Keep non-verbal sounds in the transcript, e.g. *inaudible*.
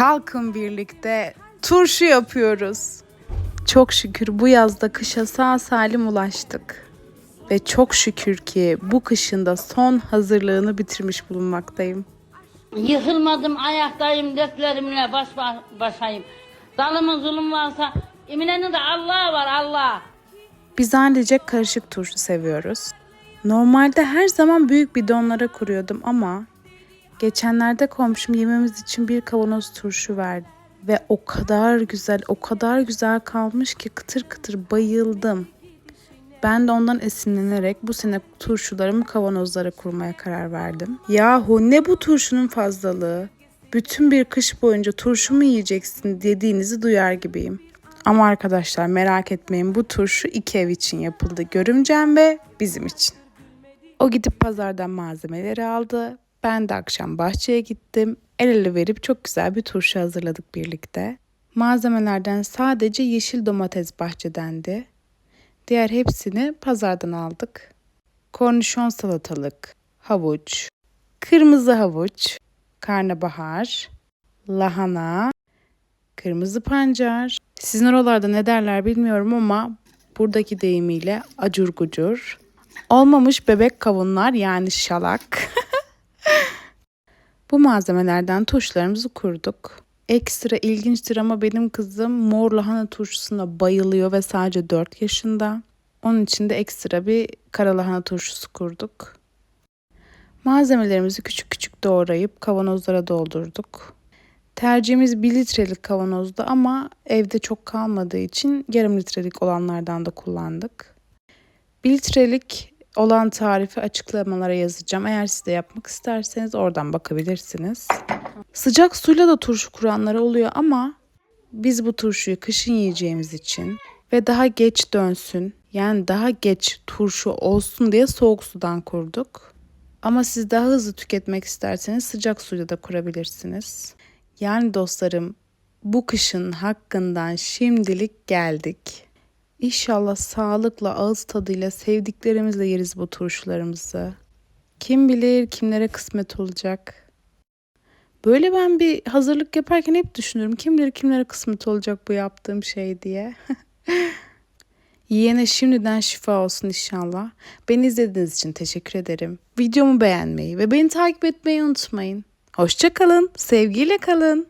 Kalkın birlikte turşu yapıyoruz. Çok şükür bu yazda kışa sağ salim ulaştık. Ve çok şükür ki bu kışın da son hazırlığını bitirmiş bulunmaktayım. Yıkılmadım ayaktayım dertlerimle baş ba- başayım. Zalımın zulüm varsa eminenin de Allah var Allah. Biz ailecek karışık turşu seviyoruz. Normalde her zaman büyük bidonlara kuruyordum ama geçenlerde komşum yememiz için bir kavanoz turşu verdi. Ve o kadar güzel, o kadar güzel kalmış ki kıtır kıtır bayıldım. Ben de ondan esinlenerek bu sene turşularımı kavanozlara kurmaya karar verdim. Yahu ne bu turşunun fazlalığı? Bütün bir kış boyunca turşu mu yiyeceksin dediğinizi duyar gibiyim. Ama arkadaşlar merak etmeyin bu turşu iki ev için yapıldı. Görümcem ve bizim için. O gidip pazardan malzemeleri aldı. Ben de akşam bahçeye gittim. El ele verip çok güzel bir turşu hazırladık birlikte. Malzemelerden sadece yeşil domates bahçedendi. Diğer hepsini pazardan aldık. Kornişon salatalık, havuç, kırmızı havuç, karnabahar, lahana, kırmızı pancar. Sizin oralarda ne derler bilmiyorum ama buradaki deyimiyle acur gucur. Olmamış bebek kavunlar yani şalak. *laughs* Bu malzemelerden turşularımızı kurduk. Ekstra ilginçtir ama benim kızım mor lahana turşusuna bayılıyor ve sadece 4 yaşında. Onun için de ekstra bir kara lahana turşusu kurduk. Malzemelerimizi küçük küçük doğrayıp kavanozlara doldurduk. Tercihimiz 1 litrelik kavanozdu ama evde çok kalmadığı için yarım litrelik olanlardan da kullandık. 1 litrelik olan tarifi açıklamalara yazacağım. Eğer siz de yapmak isterseniz oradan bakabilirsiniz. Sıcak suyla da turşu kuranları oluyor ama biz bu turşuyu kışın yiyeceğimiz için ve daha geç dönsün yani daha geç turşu olsun diye soğuk sudan kurduk. Ama siz daha hızlı tüketmek isterseniz sıcak suyla da kurabilirsiniz. Yani dostlarım bu kışın hakkından şimdilik geldik. İnşallah sağlıkla, ağız tadıyla, sevdiklerimizle yeriz bu turşularımızı. Kim bilir kimlere kısmet olacak. Böyle ben bir hazırlık yaparken hep düşünürüm. Kim bilir kimlere kısmet olacak bu yaptığım şey diye. *laughs* Yiyene şimdiden şifa olsun inşallah. Beni izlediğiniz için teşekkür ederim. Videomu beğenmeyi ve beni takip etmeyi unutmayın. Hoşça kalın, sevgiyle kalın.